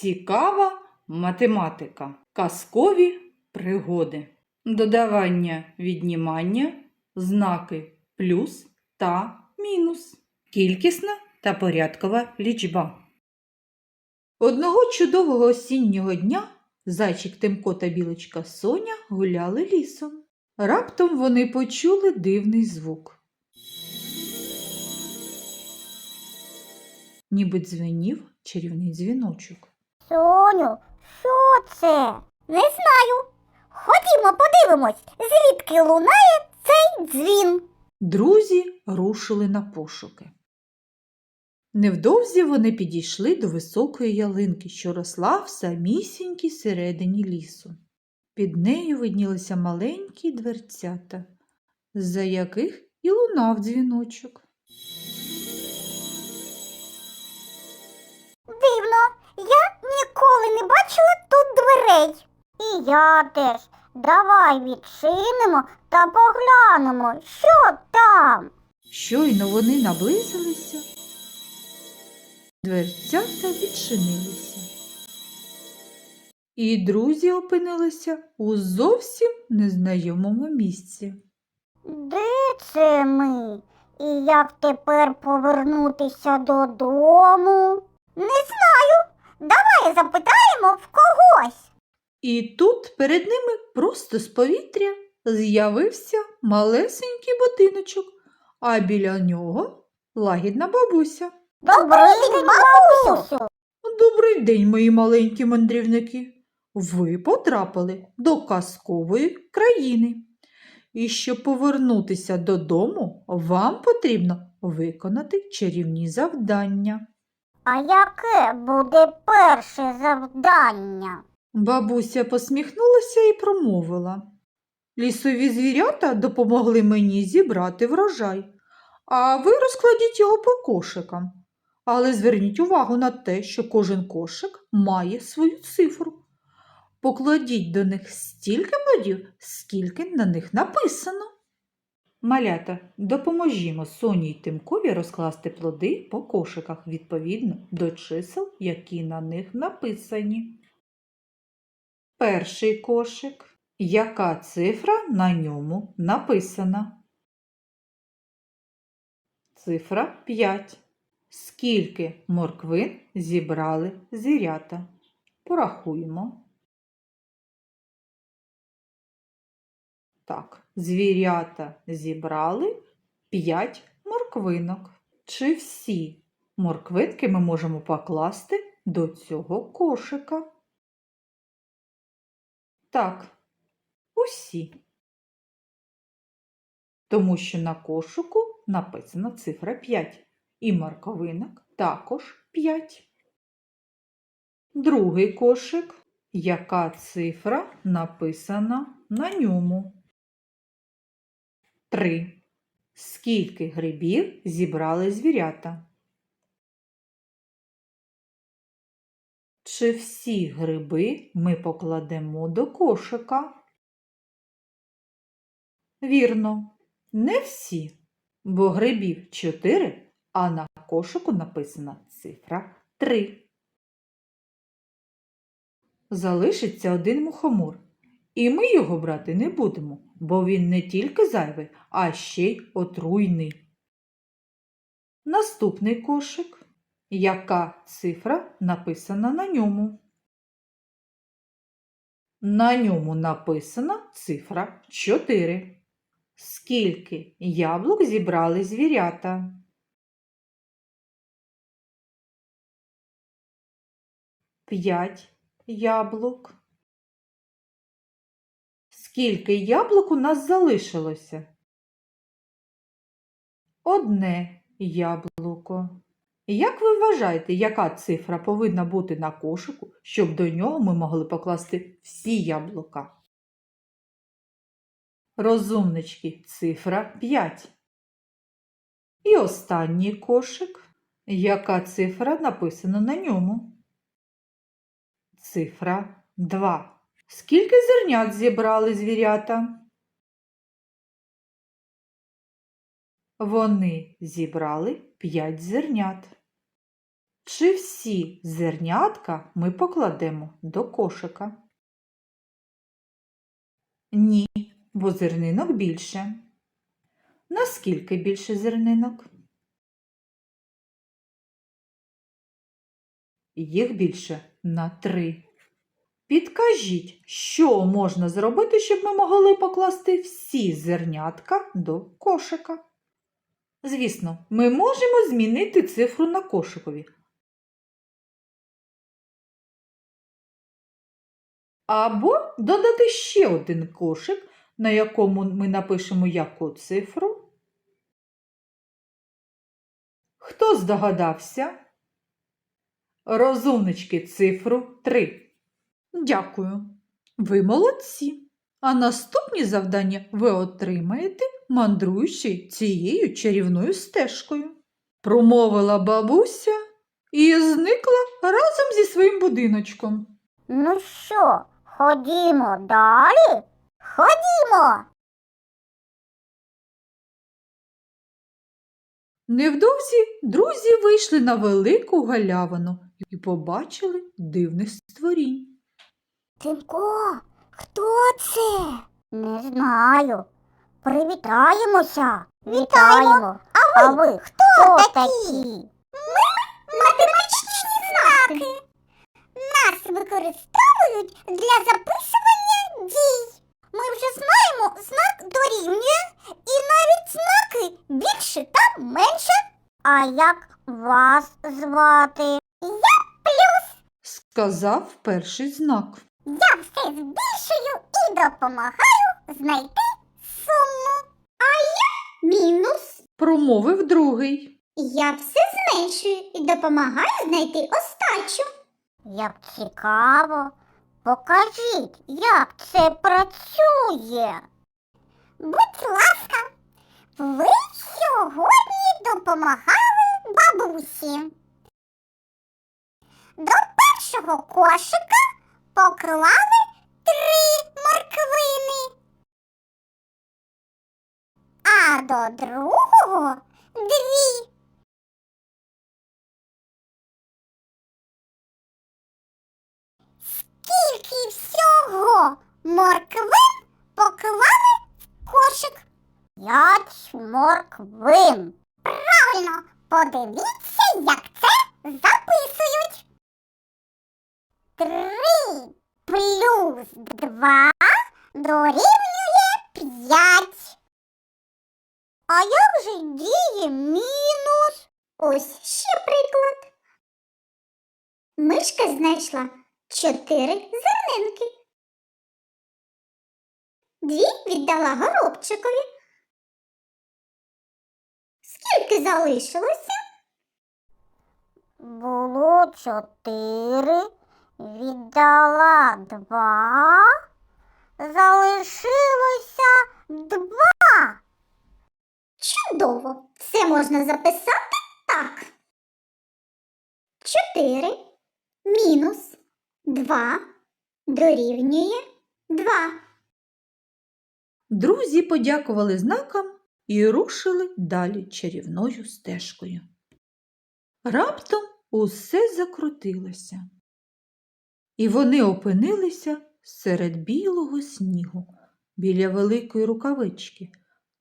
Цікава математика. Казкові пригоди. Додавання, віднімання, знаки плюс та мінус. Кількісна та порядкова лічба. Одного чудового осіннього дня зайчик Тимко та білочка Соня гуляли лісом. Раптом вони почули дивний звук. Ніби дзвенів чарівний дзвіночок. Соню, що це? Не знаю. Ходімо, подивимось, звідки лунає цей дзвін. Друзі рушили на пошуки. Невдовзі вони підійшли до високої ялинки, що росла в самісінькій середині лісу. Під нею виднілися маленькі дверцята, за яких і лунав дзвіночок. Ніколи не бачила тут дверей. І я теж. Давай відчинимо та поглянемо, що там. Щойно вони наблизилися, дверцята відчинилися. І друзі опинилися у зовсім незнайомому місці. Де це ми? І як тепер повернутися додому? Не знаю. Давай запитаємо в когось. І тут перед ними просто з повітря з'явився малесенький будиночок, а біля нього лагідна бабуся. Добрий день, бабусю. Добрий день, мої маленькі мандрівники. Ви потрапили до казкової країни. І щоб повернутися додому, вам потрібно виконати чарівні завдання. А яке буде перше завдання? Бабуся посміхнулася і промовила. Лісові звірята допомогли мені зібрати врожай, а ви розкладіть його по кошикам. Але зверніть увагу на те, що кожен кошик має свою цифру. Покладіть до них стільки плодів, скільки на них написано. Малята, допоможімо Соні й Тимкові розкласти плоди по кошиках відповідно до чисел, які на них написані. Перший кошик. Яка цифра на ньому написана? Цифра 5. Скільки морквин зібрали звірята? Порахуємо. Так, звірята зібрали 5 морквинок. Чи всі морквинки ми можемо покласти до цього кошика? Так, усі. Тому що на кошику написана цифра 5, і морковинок також 5. Другий кошик. Яка цифра написана на ньому? 3. Скільки грибів зібрали звірята? Чи всі гриби ми покладемо до кошика? Вірно, не всі, бо грибів 4, а на кошику написана цифра 3. Залишиться один мухомор, і ми його брати не будемо, бо він не тільки зайвий, а ще й отруйний. Наступний кошик. Яка цифра написана на ньому? На ньому написана цифра 4. Скільки яблук зібрали звірята? П'ять яблук. Скільки яблук у нас залишилося? Одне яблуко. Як ви вважаєте, яка цифра повинна бути на кошику, щоб до нього ми могли покласти всі яблука? Розумнички, цифра 5. І останній кошик. Яка цифра написана на ньому? Цифра 2. Скільки зернят зібрали звірята? Вони зібрали 5 зернят. Чи всі зернятка ми покладемо до кошика? Ні, бо зернинок більше. Наскільки більше зернинок? Їх більше на три. Підкажіть, що можна зробити, щоб ми могли покласти всі зернятка до кошика? Звісно, ми можемо змінити цифру на кошикові. Або додати ще один кошик, на якому ми напишемо яку цифру. Хто здогадався? Розумнички цифру 3. Дякую. Ви молодці. А наступні завдання ви отримаєте, мандруючи цією чарівною стежкою. Промовила бабуся і зникла разом зі своїм будиночком. Ну що, ходімо далі? Ходімо. Невдовзі друзі вийшли на велику галявину і побачили дивних створінь. Тимко, хто це? Не знаю. Привітаємося. Вітаємо. А ви, хто, такі? Ми математичні знаки. Нас використовують для записування дій. Ми вже знаємо знак дорівнює і навіть знаки більше та менше. А як вас звати? Я плюс. Сказав перший знак. Я все збільшую і допомагаю знайти суму. А я мінус. Промовив другий. Я все зменшую і допомагаю знайти остачу. Як цікаво. Покажіть, як це працює. Будь ласка, ви сьогодні допомагали бабусі. До першого кошика поклали три морквини, а до другого дві. Скільки всього морквин поклали в кошик? П'ять морквин. Правильно, подивіться, як це записують. Три плюс два дорівнює п'ять. А як же діє мінус? Ось ще приклад. Мишка знайшла чотири зернинки. Дві віддала горобчикові. Скільки залишилося? Було чотири, віддала два, залишилося два. Чудово! Це можна записати так. Чотири мінус два дорівнює два. Друзі подякували знакам і рушили далі чарівною стежкою. Раптом усе закрутилося, і вони опинилися серед білого снігу біля великої рукавички,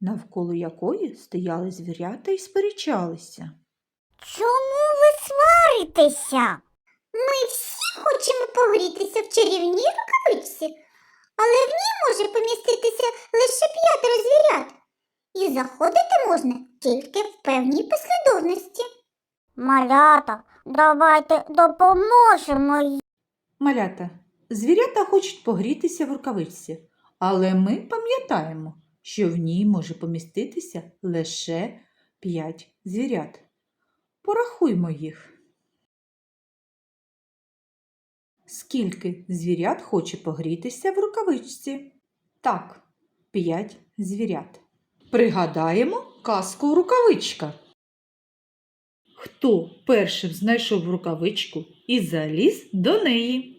навколо якої стояли звірята і сперечалися. Чому ви сваритеся? Ми всі хочемо погрітися в чарівній рукавичці, але в ній може поміститися лише п'ятеро звірят. І заходити можна тільки в певній послідовності. Малята, давайте допоможемо. Малята, звірята хочуть погрітися в рукавичці, але ми пам'ятаємо, що в ній може поміститися лише п'ять звірят. Порахуймо їх. Скільки звірят хоче погрітися в рукавичці? Так, п'ять звірят. Пригадаємо казку рукавичка. Хто першим знайшов рукавичку і заліз до неї?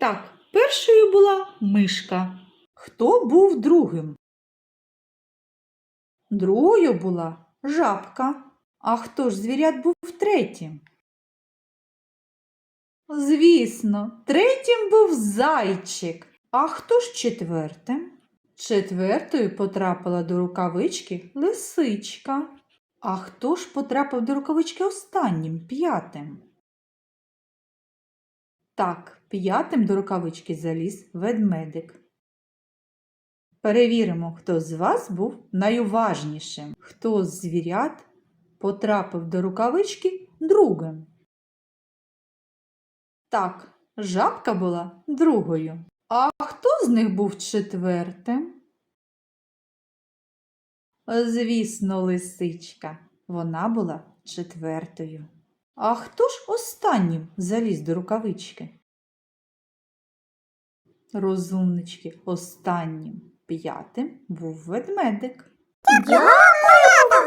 Так, першою була мишка. Хто був другим? Другою була жабка, А хто ж звірят був третім? Звісно, третім був зайчик. А хто ж четвертим? Четвертою потрапила до рукавички лисичка. А хто ж потрапив до рукавички останнім, п'ятим? Так, п'ятим до рукавички заліз ведмедик. Перевіримо, хто з вас був найуважнішим, хто з звірят потрапив до рукавички другим. Так, жабка була другою. А хто з них був четвертим? Звісно, лисичка. Вона була четвертою. А хто ж останнім заліз до рукавички? Розумнички, останнім п'ятим був ведмедик. Дякую,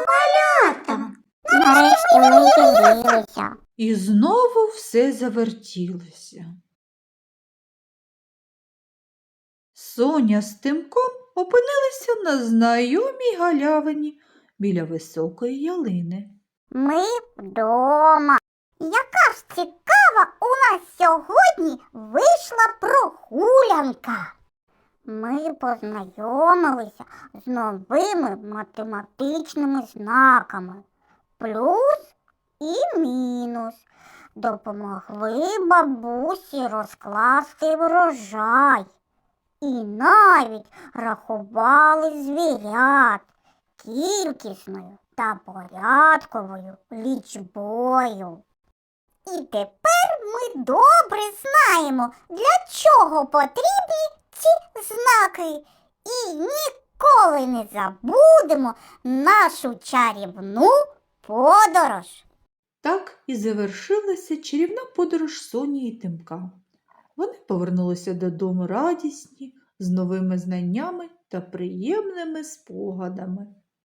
малята. Нарешті ми ділилися. І знову все завертілося. Соня з Тимком опинилися на знайомій галявині біля високої ялини. Ми вдома. Яка ж цікава у нас сьогодні вийшла прогулянка. Ми познайомилися з новими математичними знаками плюс і мінус. Допомогли бабусі розкласти врожай. І навіть рахували звірят кількісною та порядковою лічбою. І тепер ми добре знаємо, для чого потрібні ці знаки, і ніколи не забудемо нашу чарівну подорож. Так і завершилася чарівна подорож Соні і Тимка. Вони повернулися додому радісні, з новими знаннями та приємними спогадами.